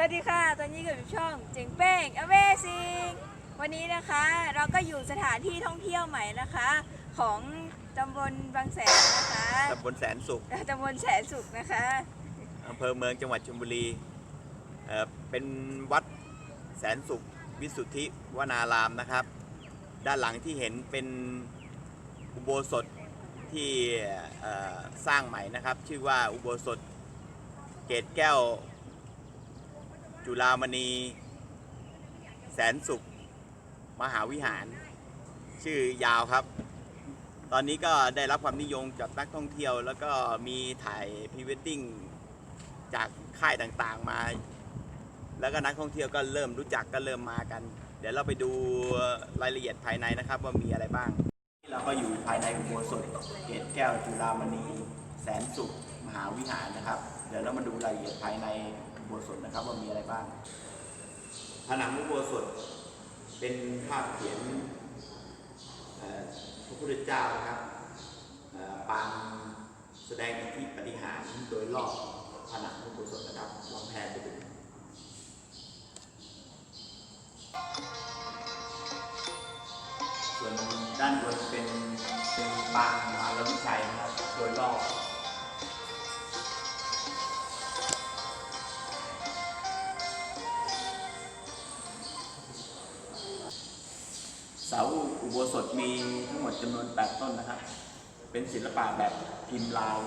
วัสดีค่ะ ตอนนี้ก็อยู่ช่องเจ๋งเป้ง Amazing วันนี้นะคะเราก็อยู่สถานที่ท่องเที่ยวใหม่นะคะ ของตำบลบางแสนนะคะตำบลแสนสุขตำบลแสนสุขนะคะอำเภอเมืองจังหวัดชลบุรีเอ่อเป็นวัดแสนสุขวิสุทธิวนารามนะครับ ด้านหลังที่เห็นเป็นอุโบสถที่เอ่อสร้างใหม่นะครับ ชื่อว่าอุโบสถเกตแก้ว จุฬามณี แสนสุข มหาวิหาร ชื่อยาวครับ ตอนนี้ก็ได้รับความนิยมจากนักท่องเที่ยว แล้วก็มีถ่ายพรีเวดดิ้งจากค่ายต่างๆมา แล้วก็นักท่องเที่ยวก็เริ่มรู้จักก็เริ่มมากัน เดี๋ยวเราไปดูรายละเอียดภายในนะครับว่ามีอะไรบ้าง เราก็อยู่ภายในอุโบสถเกตแก้วจุฬามณี แสนสุข มหาวิหารนะครับ เดี๋ยวเรามาดูรายละเอียดภายใน โบสถนะครับว่ามีอะไรบ้าง ผนังอุโบสถเป็นภาพเขียนพระพุทธเจ้านะครับปางแสดงอิทธิปฏิหารโดยรอบผนังอุโบสถนะครับลองแพนไปดูส่วนด้านบนเป็นเป็นปางมารวิชัยนะครับโดยรอบาอุโบสถมีทั้งหมดจำนวน 8 ต้นนะครับ เป็นศิลปะแบบพิมพ์ลาย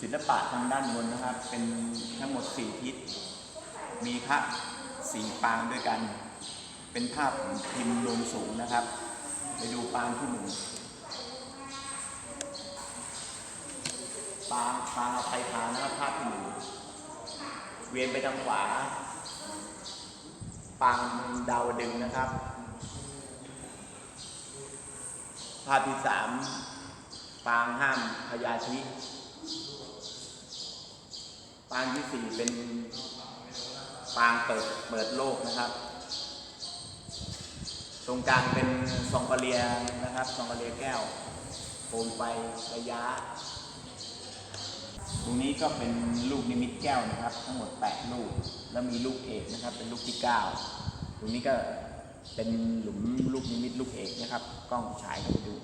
ศิลปะทางด้านบนนะครับ เป็นทั้งหมด 4 ทิศ มีพระสีปางด้วยกัน เป็นภาพพิมพ์รวมสูงนะครับ ไปดูปางที่หนึ่ง ปางปางไทยพานนะครับภาพที่หนึ่งเวียนไปทางขวา ปางดาวดึงนะครับ ภาพที่สามปางห้ามพยาธิปางที่สี่เป็นปางเปิดเปิดโลกนะครับ ตรงกลางเป็นซองกะเลียนะครับซองกะเลียแก้วโคมไฟระยะ รงนี้ก็เป็นลูกนิมิตแก้วนะครับ ทั้งหมด 8 ลูก แล้วมีลูกเอกนะครับ เป็นลูกที่ 9 ตรงนี้ก็เป็นหลุมลูกนิมิตลูกเอกนะครับ กล้องฉายเข้าไปดู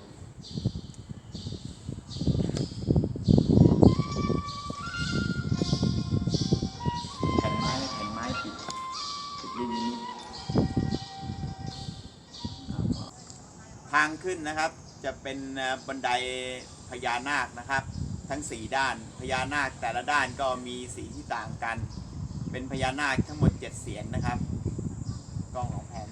แผ่นไม้แผ่นไม้ปิดปิดลูกนิมิตทางขึ้นนะครับจะเป็นบันไดพญานาคนะครับ ทั้ง 4 ด้าน พญานาคแต่ละด้านก็มีสีที่ต่างกัน เป็นพญานาคทั้งหมด 7 เสียนนะครับกล้องของแพน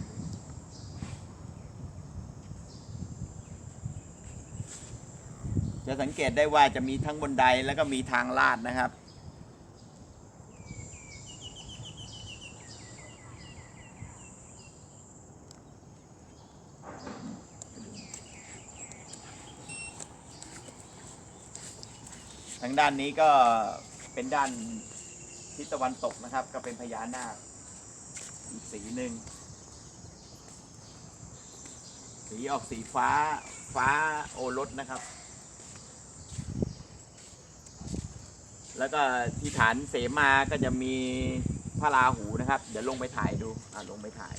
จะสังเกตได้ว่าจะมีทั้งบนไดแล้วก็มีทางลาดนะครับางด้านนี้ก็เป็นด้านทิศตะวันตกนะครับ ก็เป็นพญานาคอีกสีหนึ่งสีออกสีฟ้าฟ้าโอรสนะครับ แล้วก็ที่ฐานเสมาก็จะมีพระราหูนะครับ เดี๋ยวลงไปถ่ายดูอ่าลงไปถ่าย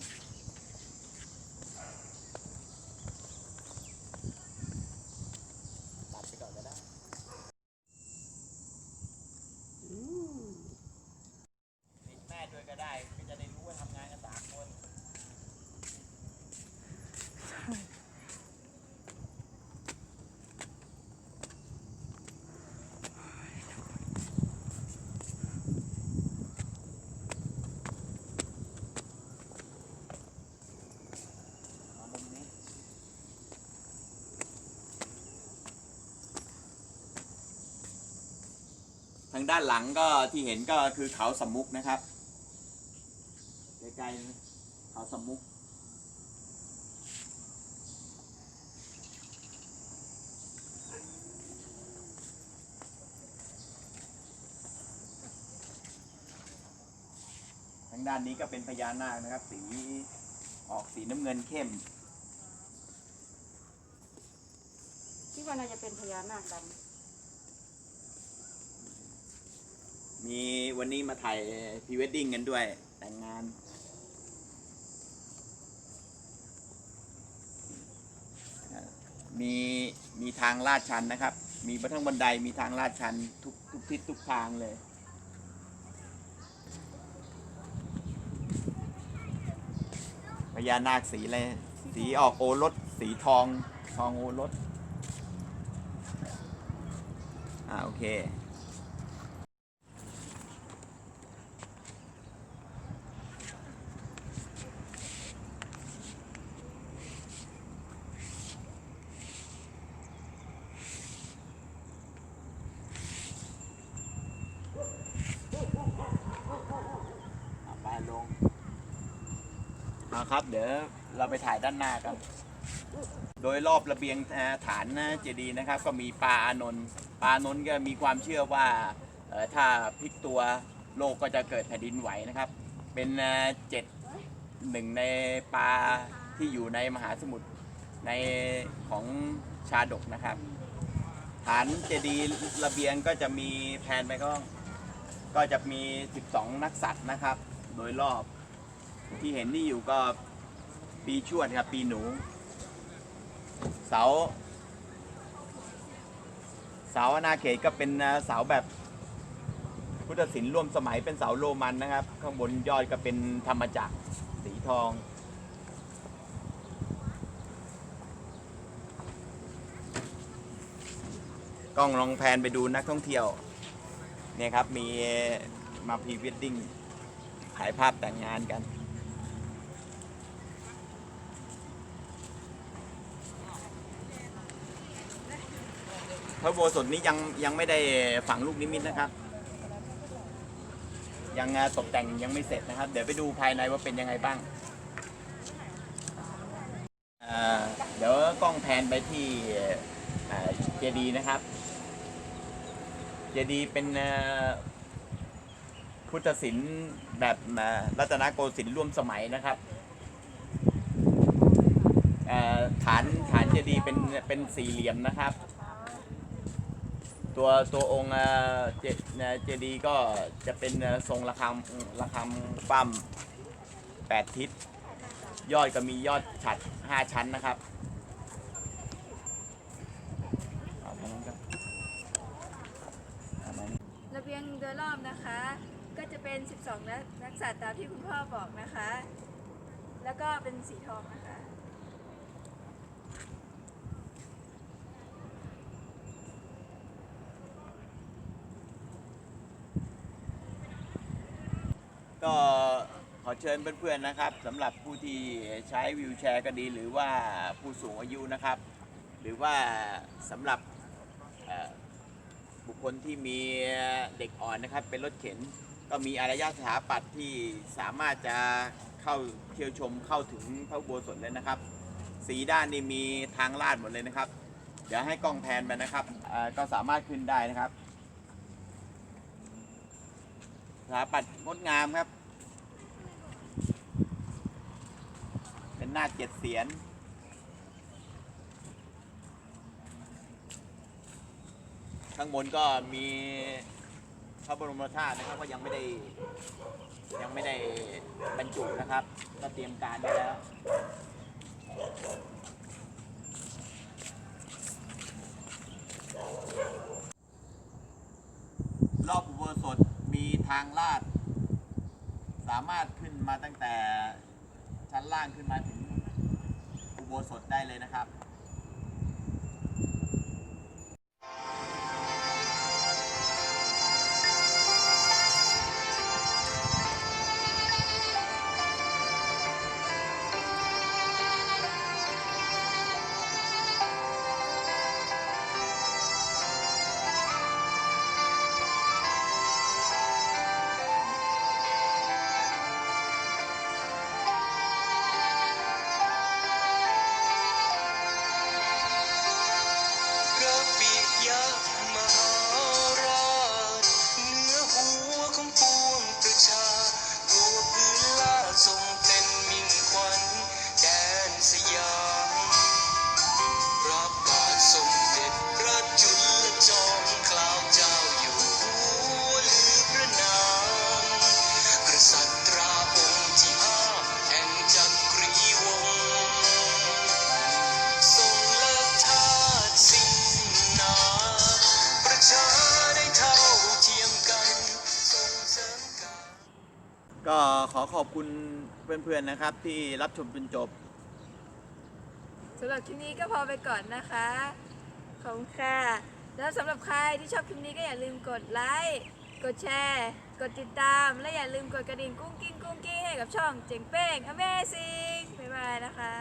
ตัดไปก่อนก็ได้ ติดแม่ด้วยก็ได้ ก็จะได้รู้ว่าทำงานกันสามคน มามุมนี้ ทาง ด้านหลังก็ที่เห็นก็คือเขาสมุกนะครับใกลๆเขาสมุกทางด้านนี้ก็เป็นพญานาคนะครับ สีออกสีน้ำเงินเข้มคิดว่าน่าจะเป็นพญานาคด มีวันนี้มาถ่ายพรีเวดดิ้งกันด้วย แต่งงาน มีมีทางลาดชันนะครับ มีบนทั้งบันไดมีทางลาดชันทุกทุกทิศทุกทางเลยพญานาคสีอะไรสีออกโอรสสีทอง ทองโอรสอ่าโอเค เอาไปลงเอา ครับ เดี๋ยวเราไปถ่ายด้านหน้ากัน โดยรอบระเบียงฐานเจดีย์นะครับ ก็มีปลาอานนท์ปลาอานนท์ก็มีความเชื่อว่าถ้าพลิกตัวโลกก็จะเกิดแผ่นดินไหวนะครับ เป็นเอ่อเจ็ดหนึ่งในปลาที่อยู่ในมหาสมุทรในของชาดกนะครับ ฐานเจดีย์ระเบียงก็จะมีแผนไปก็ก็จะมี 12 นักสัตว์นะครับ โดยรอบ ที่เห็นนี่อยู่ก็ปีชวดครับปีหนู เสา เสาอนาเขตก็เป็นเสาแบบพุทธศิลป์ร่วมสมัยเป็นเสาโรมันนะครับ ข้างบนยอดก็เป็นธรรมจักรสีทอง กล้องลองแพนไปดูนักท่องเที่ยว เนี่ยครับมีมาพรีเวดดิ้งถ่ายภาพแต่งงานกัน ระโบสถนี้ยังยังไม่ได้ฝังลูกนิมิตนะครับ ยังตกแต่งยังไม่เสร็จนะครับ เดี๋ยวไปดูภายในว่าเป็นยังไงบ้างเดี๋ยวกล้องแพนไปที่เจดีย์นะครับ เจดีย์เป็นพุทธศิลป์แบบรัตนโกสินทร์ร่วมสมัยนะครับฐานฐานเจดีย์เป็นเป็นสี่เหลี่ยมนะครับ ตัวตัวองค์เจเจดีก็จะเป็นทรงระฆังระฆังปั้มแปดทิศ ยอดก็มียอดฉัดห้าชั้นนะครับระเบียงโดยรอบนะคะ ก็จะเป็น 12 นักสัตว์ตามที่คุณพ่อบอกนะคะ แล้วก็เป็นสีทองนะคะ ก็ขอเชิญเพื่อนๆนะครับสำหรับผู้ที่ใช้วิวแชร์ก็ดี หรือว่าผู้สูงอายุนะครับ หรือว่าสำหรับบุคคลที่มีเด็กอ่อนนะครับ เป็นรถเข็นก็มีอารยสถาปัตย์ที่สามารถจะเข้าเที่ยวชมเข้าถึงพระอุโบสถเลยนะครับ สีด้านนี่มีทางลาดหมดเลยนะครับ เดี๋ยวให้กล้องแพนไปนะครับก็สามารถขึ้นได้นะครับสถาปัตย์งดงามครับ เป็นนาเจ็ดเสียนข้างบนก็มีพระบรมธาตุนะครับก็ยังไม่ได้ยังไม่ได้บรรจุนะครับ ก็เตรียมการไว้แล้ว รอบอุโบสถมีทางลาด สามารถขึ้นมาตั้งแต่ชั้นล่างขึ้นมาถึง โบสถได้เลยนะครับ ขอบคุณเพื่อนๆนะครับ ที่รับชมจนจบสำหรับคลิปนี้ก็พอไปก่อนนะคะ ขอบคุณค่ะ แล้วสำหรับใครที่ชอบคลิปนี้ก็อย่าลืมกดไลค์ กดแชร์ กดติดตาม และอย่าลืมกดกระดิ่งกุ้งกิ้งกุ้งกิ้งให้กับช่องเจ๋งเป้ง Amazing บ๊ายบายนะคะ